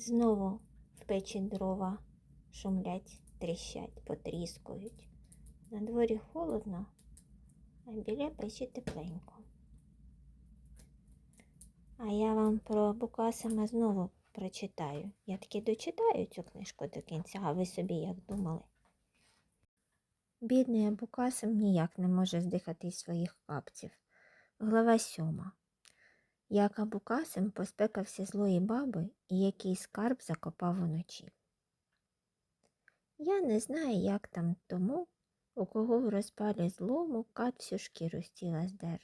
Знову в печі дрова шумлять, тріщать, потріскують. На дворі холодно, а біля печі тепленько. А я вам про Букасима знову прочитаю. Я таки дочитаю цю книжку до кінця, а ви собі як думали. Бідний Абукасим ніяк не може здихати своїх капців. Глава сьома. Як Абукасим поспекався злої баби і який скарб закопав уночі. Я не знаю, як там тому, у кого в розпалі злому кат всю шкіру з тіла здер.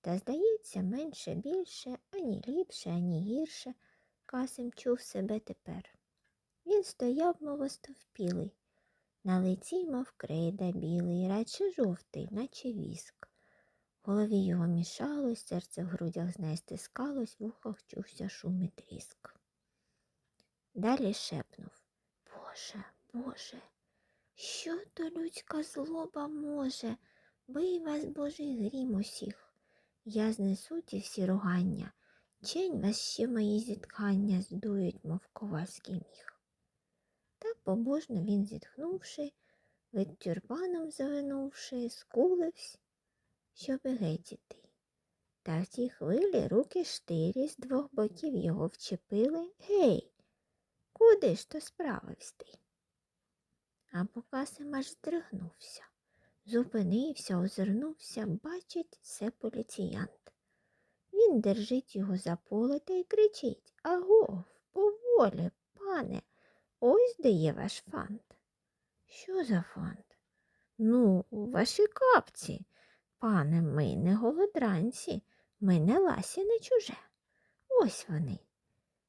Та, здається, менше більше, ані ліпше, ані гірше, Касим чув себе тепер. Він стояв, мов остовпілий, на лиці, мов крейда білий, радше жовтий, наче віск. Голові його мішалось, серце в грудях стискалось, в ухах чувся шум і тріск. Далі шепнув Боже, Боже, що то людська злоба може? Бий вас, Божий грім усіх. Я знесу ті всі ругання, чень вас ще мої зітхання здують, мов ковальський міг. Так побожно він, зітхнувши, від тюрбаном завинувши, скуливсь, щоби геть іти. Та в тій хвилі руки штирі з двох боків його вчепили. Гей, куди ж то справивсь ти? А Букасим аж здригнувся. Зупинився, озирнувся, бачить, це поліціянт. Він держить його за поле та й кричить Агов, поволі, пане, ось де є ваш фант. Що за фант? Ну, у вашій капці. Пане, ми не голодранці, ми не ласі, не чуже. Ось вони.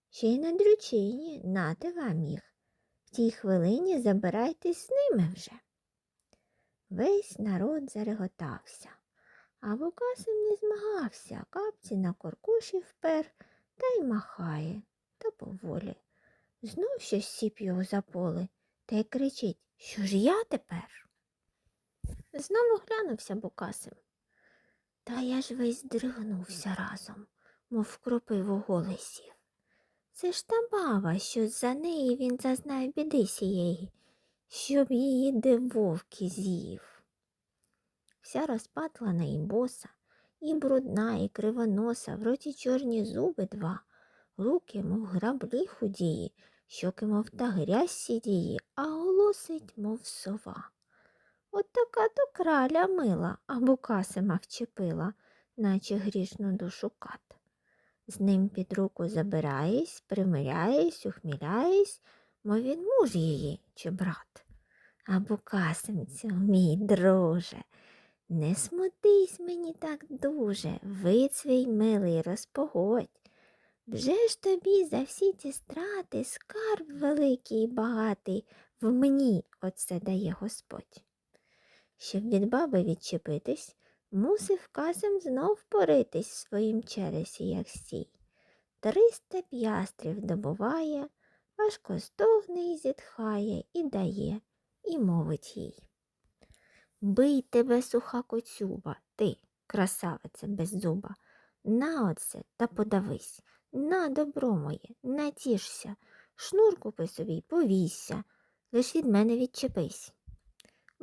Ще й на дрючині, нате вам їх. В тій хвилині забирайтесь з ними вже. Весь народ зареготався, а Букасим не змагався, капці на коркуші впер та й махає, та поволі. Знов щось сіп його за поле та й кричить, що ж я тепер? Знову глянувся Букасим. Та я ж весь здригнувся разом, мов кропиву сів. Це ж та баба, що за неї він зазнав біди сієї, щоб її де вовки з'їв. Вся розпатлана і боса, і брудна, і кривоноса, в роті чорні зуби два, руки, мов граблі худії, щоки, мов та грязь сідії, а голосить, мов сова. От така то краля мила, а Букасима вчепила, наче грішну душу кат. З ним під руку забираєсь, примиряєсь, ухміляєсь, мов він муж її чи брат. А Букасимцю, мій друже, не смутись мені так дуже, вид свій милий розпогодь. Вже ж тобі за всі ті страти скарб великий і багатий в мені оце дає Господь. Щоб від баби відчепитись, мусив казем знов поритись в своїм чересі, як стій. Триста п'ястрів добуває, важко стогне і зітхає, і дає, і мовить їй. Бий тебе, суха коцюба, ти, красавице без зуба, на оце та подавись, на добро моє, натішся, шнур купи собі й лиш від мене відчепись.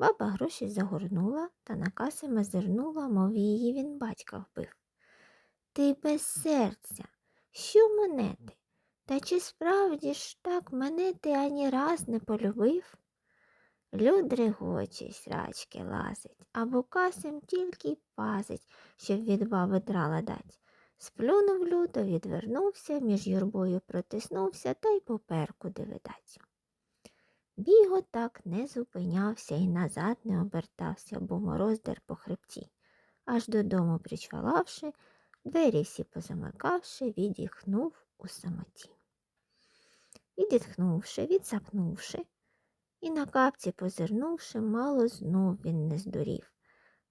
Баба гроші загорнула та на Касима зирнула, мов її він батька вбив. Ти без серця, що монети? Та чи справді ж так мене ти ані раз не полюбив? Люд регоче, срачки лазить, а Букасим тільки й пазить, щоб від баби драла дать. Сплюнув люто, відвернувся, між юрбою протиснувся та й попер, куди видать. Біго так не зупинявся і назад не обертався, бо мороз дер по хребті. Аж додому причвалавши, двері всі позамикавши, відіхнув у самоті. Відітхнувши, відсапнувши, і на капці позирнувши, мало знов він не здурів.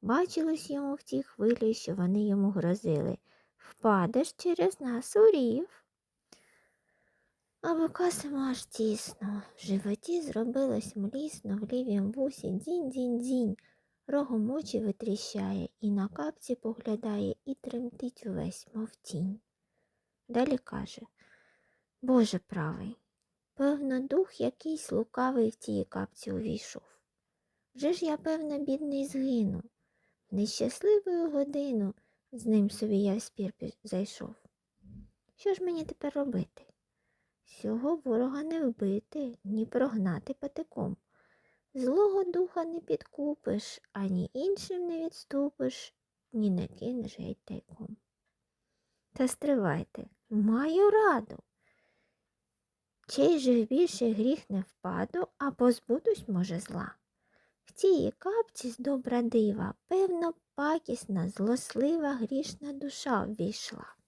Бачилось йому в тій хвилі, що вони йому грозили. Впадеш через нас урів. А Букасиму аж тісно. В животі зробилось млісно, в лівім вусі дзінь-дзінь-дзінь. Рогом очі витріщає, і на капці поглядає, і тремтить увесь, мов тінь. Далі каже Боже правий, певно, дух якийсь лукавий в тії капці увійшов. Вже ж я, певно, бідний згину. В нещасливу годину з ним собі я в спір зайшов. Що ж мені тепер робити? Сього ворога не вбити, ні прогнати патиком. Злого духа не підкупиш, ані іншим не відступиш, ні не кинеш геть. Та стривайте, маю раду. Чий же в гріх не впаду, а позбудусь, може, зла. В тії капці з добра дива, певно, пакісна, злослива, грішна душа ввійшла.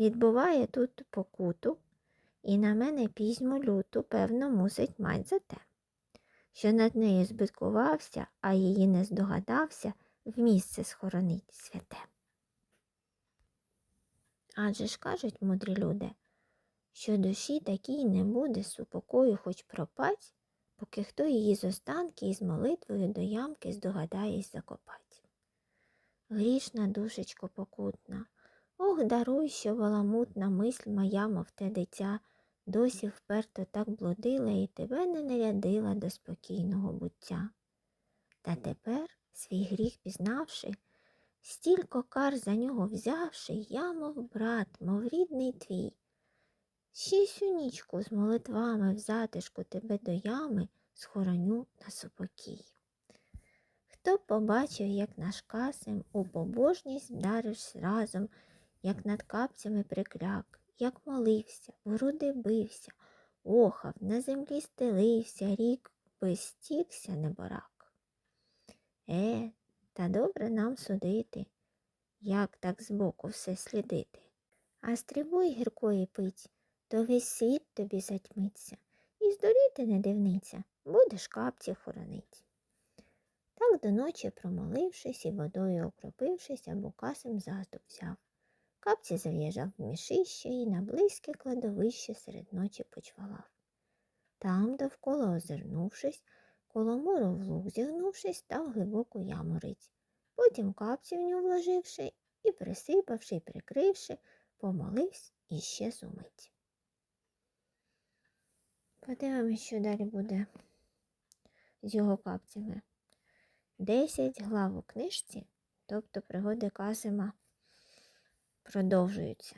Відбуває тут покуту, і на мене пізьму люту, певно, мусить мать за те, що над нею збиткувався, а її не здогадався в місце схоронить святе. Адже ж кажуть мудрі люди, що душі такій не буде супокою хоч пропать, поки хто її з останки із молитвою до ямки здогадаєсь закопать. Грішна душечко покутна, ох, даруй, що баламутна мисль моя, мов те дитя, досі вперто так блудила і тебе не нарядила до спокійного буття. Та тепер, свій гріх пізнавши, стілько кар за нього взявши, я, мов брат, мов рідний твій, ще сю нічку з молитвами в затишку тебе до ями схороню на супокій. Хто побачив, як наш касим у побожність вдаривсь разом, як над капцями прикляк, як молився, в груди бився, охав, на землі стелився, рік би стікся неборак. Е, та добре нам судити, як так збоку все слідити. А стрибуй гіркої пить, то весь світ тобі затьмиться, і здоріти не дивниця, будеш капці хоронить. Так до ночі промолившись і водою окропившись, або касим заступ взяв. Капці зав'їжджав в мішище і на близьке кладовище серед ночі почвалав. Там, довкола озирнувшись, коло мору в луг зігнувшись, став глибоку ямурить. Потім капці в нього вложивши і, присипавши і прикривши, помолився і ще зумить. Подивимось, що далі буде з його капцями. Десять глав у книжці, тобто пригоди Касима, продовжуються.